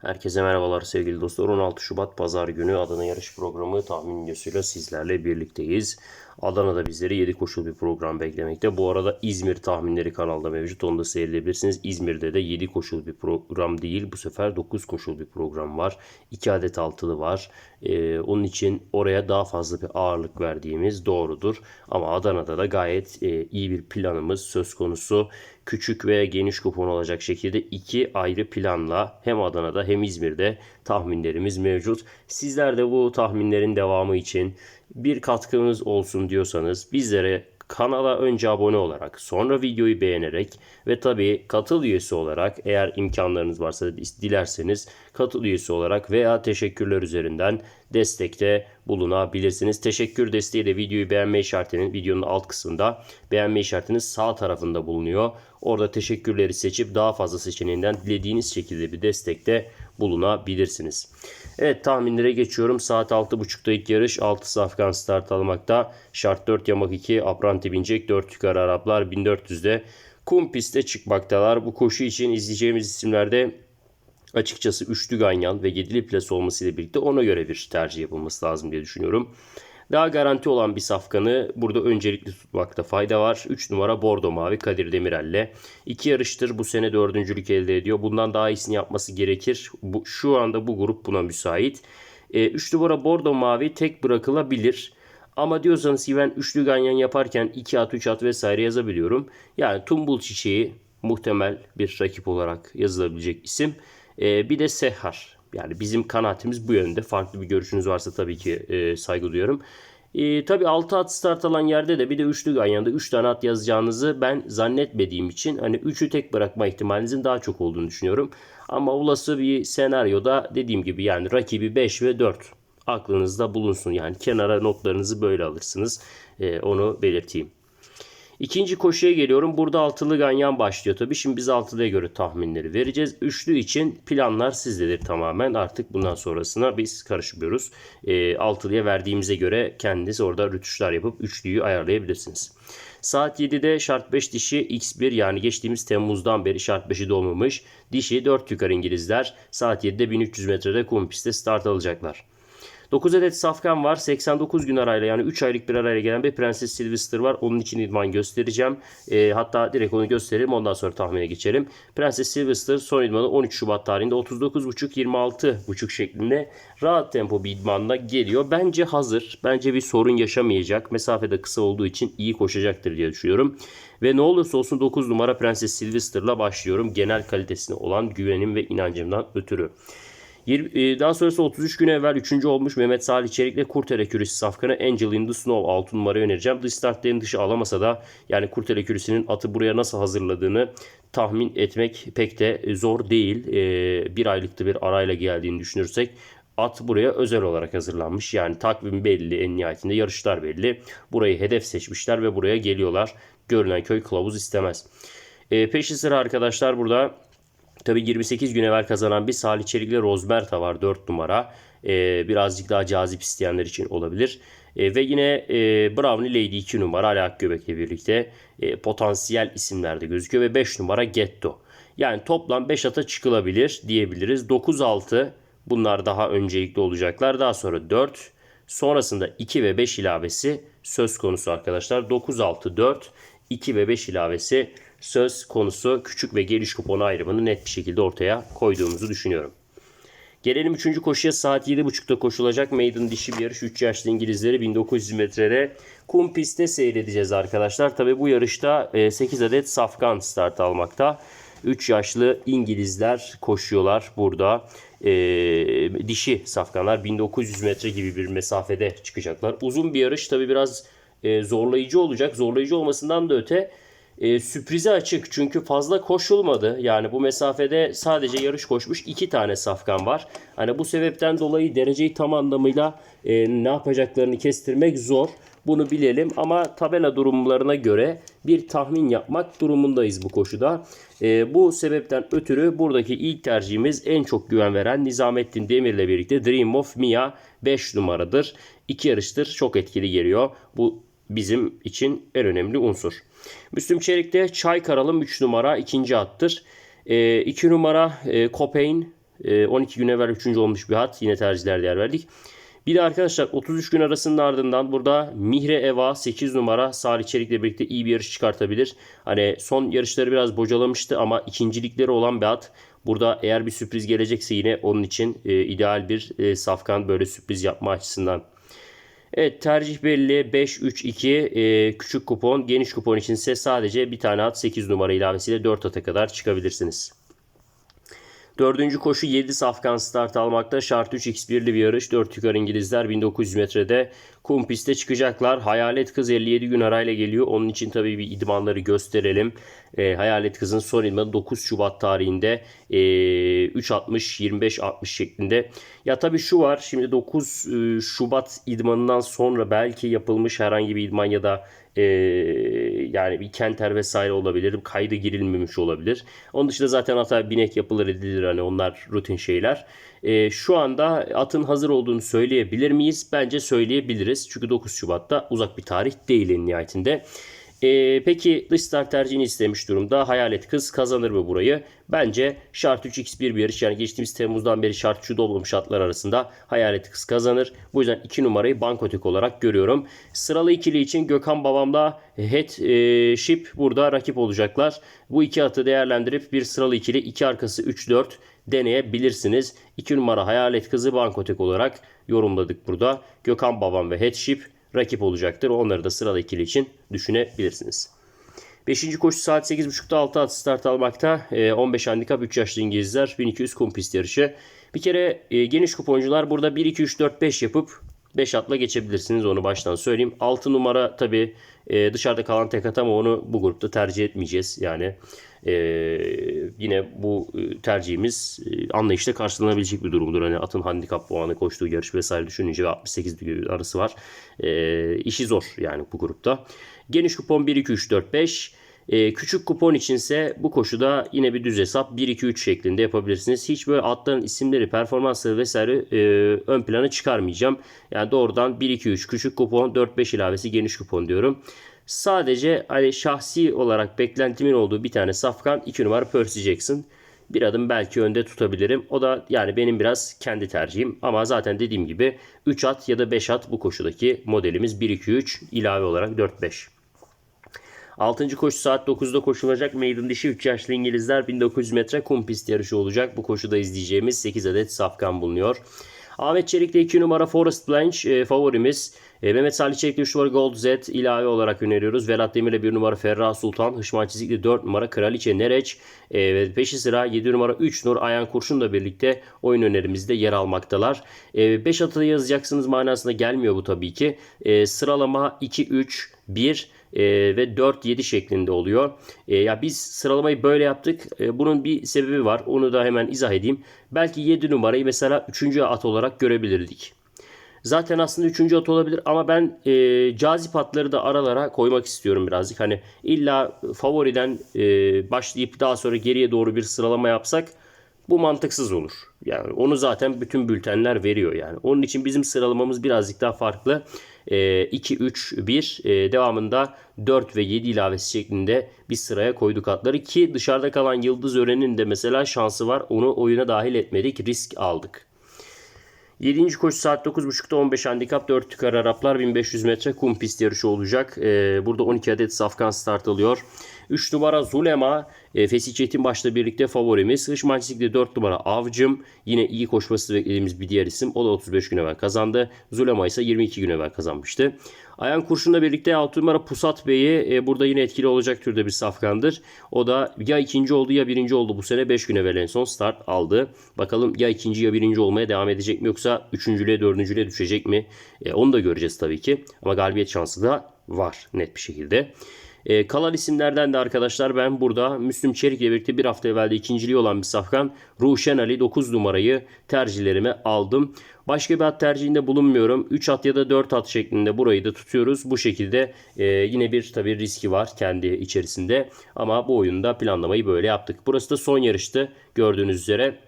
Herkese merhabalar sevgili dostlar. 16 Şubat Pazar günü Adana yarış programı tahmin videosuyla sizlerle birlikteyiz. Adana'da bizleri 7 koşul bir program beklemekte. Bu arada İzmir tahminleri kanalda mevcut. Onu da seyredebilirsiniz. İzmir'de de 7 koşul bir program değil. Bu sefer 9 koşul bir program var. 2 adet altılı var. Ee, onun için oraya daha fazla bir ağırlık verdiğimiz doğrudur. Ama Adana'da da gayet e, iyi bir planımız söz konusu. Küçük veya geniş kupon olacak şekilde iki ayrı planla hem Adana'da hem İzmir'de tahminlerimiz mevcut. Sizler de bu tahminlerin devamı için bir katkınız olsun diyorsanız bizlere kanala önce abone olarak sonra videoyu beğenerek ve tabii katıl üyesi olarak eğer imkanlarınız varsa dilerseniz katıl üyesi olarak veya teşekkürler üzerinden destekte bulunabilirsiniz. Teşekkür desteği de videoyu beğenme işaretinin videonun alt kısmında beğenme işaretinin sağ tarafında bulunuyor. Orada teşekkürleri seçip daha fazla seçeneğinden dilediğiniz şekilde bir destekte bulunabilirsiniz. Evet tahminlere geçiyorum. Saat 6.30'da ilk yarış. 6 safkan start almakta. Şart 4 yamak 2. Apranti binecek. 4 yukarı Araplar 1400'de. Kum pistte çıkmaktalar. Bu koşu için izleyeceğimiz isimlerde açıkçası üçlü ganyan ve yedili plas olmasıyla birlikte ona göre bir tercih yapılması lazım diye düşünüyorum. Daha garanti olan bir safkanı burada öncelikli tutmakta fayda var. 3 numara Bordo Mavi Kadir Demirel'le. 2 yarıştır bu sene dördüncülük elde ediyor. Bundan daha iyisini yapması gerekir. Bu, şu anda bu grup buna müsait. 3 e, numara Bordo Mavi tek bırakılabilir. Ama diyorsanız ki ben üçlü ganyan yaparken 2 at 3 at vesaire yazabiliyorum. Yani Tumbul Çiçeği muhtemel bir rakip olarak yazılabilecek isim. Ee, bir de Sehar. Yani bizim kanaatimiz bu yönde. Farklı bir görüşünüz varsa tabii ki e, saygı duyuyorum. E, tabii 6 at start alan yerde de bir de üçlü ganyanda 3 tane at yazacağınızı ben zannetmediğim için hani 3'ü tek bırakma ihtimalinizin daha çok olduğunu düşünüyorum. Ama olası bir senaryoda dediğim gibi yani rakibi 5 ve 4 aklınızda bulunsun. Yani kenara notlarınızı böyle alırsınız. E, onu belirteyim. İkinci koşuya geliyorum. Burada altılı ganyan başlıyor tabii. Şimdi biz altılıya göre tahminleri vereceğiz. Üçlü için planlar sizdedir tamamen. Artık bundan sonrasına biz karışmıyoruz. E, altılıya verdiğimize göre kendiniz orada rütuşlar yapıp üçlüyü ayarlayabilirsiniz. Saat 7'de şart 5 dişi X1 yani geçtiğimiz Temmuz'dan beri şart 5'i dolmamış. Dişi 4 yukarı İngilizler saat 7'de 1300 metrede kum pistte start alacaklar. 9 adet safkan var. 89 gün arayla yani 3 aylık bir arayla gelen bir Prenses Sylvester var. Onun için idman göstereceğim. E, hatta direkt onu gösteririm. Ondan sonra tahmine geçelim. Prenses Sylvester son idmanı 13 Şubat tarihinde 39.5-26.5 şeklinde rahat tempo bir idmanla geliyor. Bence hazır. Bence bir sorun yaşamayacak. Mesafe de kısa olduğu için iyi koşacaktır diye düşünüyorum. Ve ne olursa olsun 9 numara Prenses Sylvester'la başlıyorum. Genel kalitesine olan güvenim ve inancımdan ötürü. E, daha sonrası 33 gün evvel 3. olmuş Mehmet Salih Çelik'le Kurtere Kürüsü safkanı Angel in the Snow 6 numara önereceğim. Dış startların dışı alamasa da yani Kurtere Kürüsü'nün atı buraya nasıl hazırladığını tahmin etmek pek de zor değil. E, bir aylıkta bir arayla geldiğini düşünürsek at buraya özel olarak hazırlanmış. Yani takvim belli en nihayetinde yarışlar belli. Burayı hedef seçmişler ve buraya geliyorlar. Görünen köy kılavuz istemez. E, peşi sıra arkadaşlar burada Tabi 28 gün evvel kazanan bir Salih Çelik'le Rozberta var 4 numara. Ee, birazcık daha cazip isteyenler için olabilir. Ee, ve yine e, Brownie Lady 2 numara Ali Akgöbek'le birlikte e, potansiyel isimlerde gözüküyor. Ve 5 numara Getto. Yani toplam 5 ata çıkılabilir diyebiliriz. 9-6 bunlar daha öncelikli olacaklar. Daha sonra 4 sonrasında 2 ve 5 ilavesi söz konusu arkadaşlar. 9-6-4 2 ve 5 ilavesi söz konusu küçük ve geliş kuponu ayrımını net bir şekilde ortaya koyduğumuzu düşünüyorum. Gelelim 3. koşuya saat 7.30'da koşulacak maiden dişi bir yarış. 3 yaşlı İngilizleri 1900 metrede kum pistte seyredeceğiz arkadaşlar. Tabi bu yarışta 8 e, adet safkan start almakta. 3 yaşlı İngilizler koşuyorlar burada. E, dişi safkanlar 1900 metre gibi bir mesafede çıkacaklar. Uzun bir yarış tabi biraz e, zorlayıcı olacak. Zorlayıcı olmasından da öte e, sürprize açık çünkü fazla koşulmadı. Yani bu mesafede sadece yarış koşmuş iki tane safkan var. Hani bu sebepten dolayı dereceyi tam anlamıyla e, ne yapacaklarını kestirmek zor. Bunu bilelim ama tabela durumlarına göre bir tahmin yapmak durumundayız bu koşuda. E, bu sebepten ötürü buradaki ilk tercihimiz en çok güven veren Nizamettin Demir'le birlikte Dream of Mia 5 numaradır. İki yarıştır çok etkili geliyor. Bu bizim için en önemli unsur. Müslüm Çelik'te Çay Karalım 3 numara ikinci attır. 2 e, numara e, Copain E, 12 gün evvel 3. olmuş bir at. Yine tercihler değer verdik. Bir de arkadaşlar 33 gün arasının ardından burada Mihre Eva 8 numara Salih Çelik'le birlikte iyi bir yarış çıkartabilir. Hani son yarışları biraz bocalamıştı ama ikincilikleri olan bir at. Burada eğer bir sürpriz gelecekse yine onun için e, ideal bir e, safkan böyle sürpriz yapma açısından. Evet tercih belli 5-3-2 e, küçük kupon geniş kupon içinse sadece bir tane at 8 numara ilavesiyle 4 ata kadar çıkabilirsiniz. Dördüncü koşu 7 safkan start almakta. Şart 3 X1'li bir yarış. 4 yukarı İngilizler 1900 metrede kum pistte çıkacaklar. Hayalet Kız 57 gün arayla geliyor. Onun için tabii bir idmanları gösterelim. E, Hayalet Kız'ın son idmanı 9 Şubat tarihinde e, 3.60-25-60 şeklinde. Ya tabii şu var. Şimdi 9 e, Şubat idmanından sonra belki yapılmış herhangi bir idman ya da e, yani bir kenter vesaire olabilir. Kaydı girilmemiş olabilir. Onun dışında zaten ata binek yapılır edilir hani onlar rutin şeyler. E, şu anda atın hazır olduğunu söyleyebilir miyiz? Bence söyleyebiliriz. Çünkü 9 Şubat'ta uzak bir tarih değil en nihayetinde. E, peki dış start tercihini istemiş durumda. Hayalet kız kazanır mı burayı? Bence şart 3x1 bir yarış. Yani geçtiğimiz Temmuz'dan beri şart 3'ü dolmamış atlar arasında Hayalet kız kazanır. Bu yüzden 2 numarayı bankotek olarak görüyorum. Sıralı ikili için Gökhan babamla Head e, Ship burada rakip olacaklar. Bu iki atı değerlendirip bir sıralı ikili 2 arkası 3-4 deneyebilirsiniz. 2 numara Hayalet Kızı Bankotek olarak yorumladık burada. Gökhan Babam ve Headship rakip olacaktır. Onları da sıralı ikili için düşünebilirsiniz. 5. koşu saat 8.30'da 6 at start almakta. 15 handikap 3 yaşlı İngilizler 1200 kum pist yarışı. Bir kere e, geniş kuponcular burada 1 2 3 4 5 yapıp 5 atla geçebilirsiniz onu baştan söyleyeyim. 6 numara tabi e, dışarıda kalan tek at ama onu bu grupta tercih etmeyeceğiz. Yani e, yine bu e, tercihimiz e, anlayışla karşılanabilecek bir durumdur. Hani atın handikap puanı koştuğu yarış vesaire düşününce ve 68 arası var. E, işi zor yani bu grupta. Geniş kupon 1 2 3 4 5 ee, küçük kupon içinse bu koşuda yine bir düz hesap 1-2-3 şeklinde yapabilirsiniz. Hiç böyle atların isimleri, performansları vesaire e, ön plana çıkarmayacağım. Yani doğrudan 1-2-3 küçük kupon 4-5 ilavesi geniş kupon diyorum. Sadece hani şahsi olarak beklentimin olduğu bir tane safkan 2 numara Percy Jackson. Bir adım belki önde tutabilirim. O da yani benim biraz kendi tercihim. Ama zaten dediğim gibi 3 at ya da 5 at bu koşudaki modelimiz 1-2-3 ilave olarak 4-5. 6. koşu saat 9'da koşulacak maiden dişi 3 yaşlı İngilizler 1900 metre kum pist yarışı olacak. Bu koşuda izleyeceğimiz 8 adet safkan bulunuyor. Ahmet Çelik'le 2 numara Forest Blanche e, favorimiz. E, Mehmet Salih Çelik'le 3 numara Gold Z ilave olarak öneriyoruz. Velat Demir'le 1 numara Ferrah Sultan. Hışman Çizik'le 4 numara Kraliçe Nereç. E, ve peşi sıra 7 numara 3 Nur Ayan Kurşun'la birlikte oyun önerimizde yer almaktalar. 5 e, atıda yazacaksınız manasında gelmiyor bu tabii ki. E, sıralama 2-3 1 e, ve 4-7 şeklinde oluyor. E, ya biz sıralamayı böyle yaptık. E, bunun bir sebebi var. Onu da hemen izah edeyim. Belki 7 numarayı mesela 3. at olarak görebilirdik. Zaten aslında 3. at olabilir ama ben e, cazip atları da aralara koymak istiyorum birazcık. Hani illa favoriden e, başlayıp daha sonra geriye doğru bir sıralama yapsak bu mantıksız olur. Yani onu zaten bütün bültenler veriyor yani. Onun için bizim sıralamamız birazcık daha farklı. 2, 3, 1 devamında 4 ve 7 ilavesi şeklinde bir sıraya koyduk atları ki dışarıda kalan Yıldız Ören'in de mesela şansı var. Onu oyuna dahil etmedik. Risk aldık. 7. koşu saat 9.30'da 15 handikap 4 tükar Araplar 1500 metre kum pist yarışı olacak. Ee, burada 12 adet safkan start alıyor. 3 numara Zulema e, Fesih Çetinbaş'la birlikte favorimiz. Hış Mançisik'te 4 numara Avcım. Yine iyi koşması beklediğimiz bir diğer isim. O da 35 gün evvel kazandı. Zulema ise 22 gün evvel kazanmıştı. Ayan Kurşun'la birlikte 6 numara Pusat Bey'i e, burada yine etkili olacak türde bir safkandır. O da ya ikinci oldu ya birinci oldu bu sene. 5 gün evvel son start aldı. Bakalım ya ikinci ya birinci olmaya devam edecek mi yoksa üçüncülüğe dördüncülüğe düşecek mi? E, onu da göreceğiz tabii ki. Ama galibiyet şansı da var net bir şekilde. E, kalan isimlerden de arkadaşlar ben burada Müslüm Çelik ile birlikte bir hafta evvelde ikinciliği olan bir safkan Ruşen Ali 9 numarayı tercihlerime aldım. Başka bir at tercihinde bulunmuyorum. 3 at ya da 4 at şeklinde burayı da tutuyoruz. Bu şekilde e, yine bir tabii riski var kendi içerisinde. Ama bu oyunda planlamayı böyle yaptık. Burası da son yarıştı gördüğünüz üzere.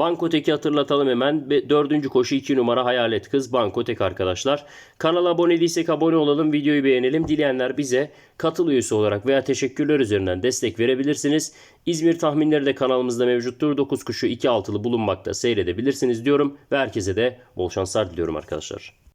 Bankotek'i hatırlatalım hemen. Dördüncü koşu 2 numara Hayalet Kız Bankotek arkadaşlar. Kanala abone değilsek abone olalım. Videoyu beğenelim. Dileyenler bize katıl üyesi olarak veya teşekkürler üzerinden destek verebilirsiniz. İzmir tahminleri de kanalımızda mevcuttur. 9 kuşu 2 altılı bulunmakta seyredebilirsiniz diyorum. Ve herkese de bol şanslar diliyorum arkadaşlar.